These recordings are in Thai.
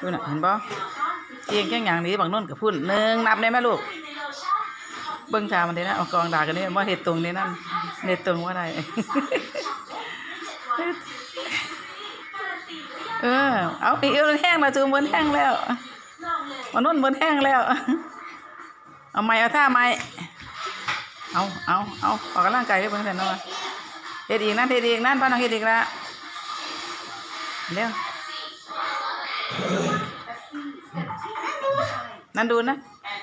ดูน่ะเห็นบ่เจียงแค่อย่างนี้บางโน่นกับพุ่นหนึ่งนับได้ไหมลูก เบิ่งชามันได้นะเอากองด่ากันนี่ว่าเห็ดตรงนี้นั่นเห็ดตรงว่าไรเออ เอาอีเอวแห้งแล้วจูมบนแห้งแล้วมันนุ่นบนแห้งแล้ว เอาไม้เอาท่าไม้เอาเอาเอาออกกำลังกายด้เบิ่งแต่นอนเฮ็ดอีกนั่นเฮ็ดอีกนั่นป้าน้องเฮ็ดอีกละเร็ว นั่นดูนะ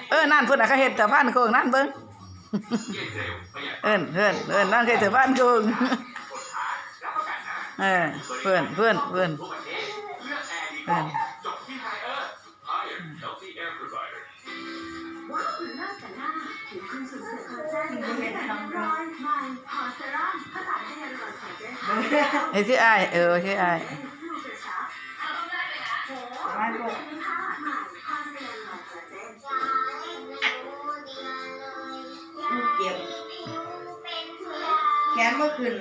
เออ นั่นพุ่นน่ะเขาเฮ็ดแต่พันโคงนั่นเบิ่งเอินเพื่อนเอินนั่นเคยแต่บ้านโคงเออเพื่อนเพื่อนเพื่อนเพื่อนเฮ้ยชื่ออ้ายเออชื่อ อ้ายเจ็บ แขนเมื่อคืน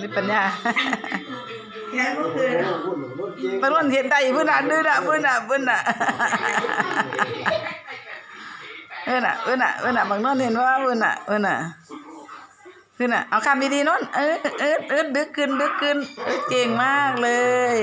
นี่ปัญญาแขนเมื่อคืนปนวนเห็นได้เพิ่นน่ะดื้อน่ะเพิ่นน่ะเพิ่นน่ะเพิ่นน่ะเพิ่นน่ะเพิ่นน่ะบางโน้นเห็นว่าเพิ่นน่ะเพิ่นน่ะ ขึ้นอะ เอาคำดีๆโน้นเออเออเออดึกขึ้นดึกขึ้นเออเก่งมากเลย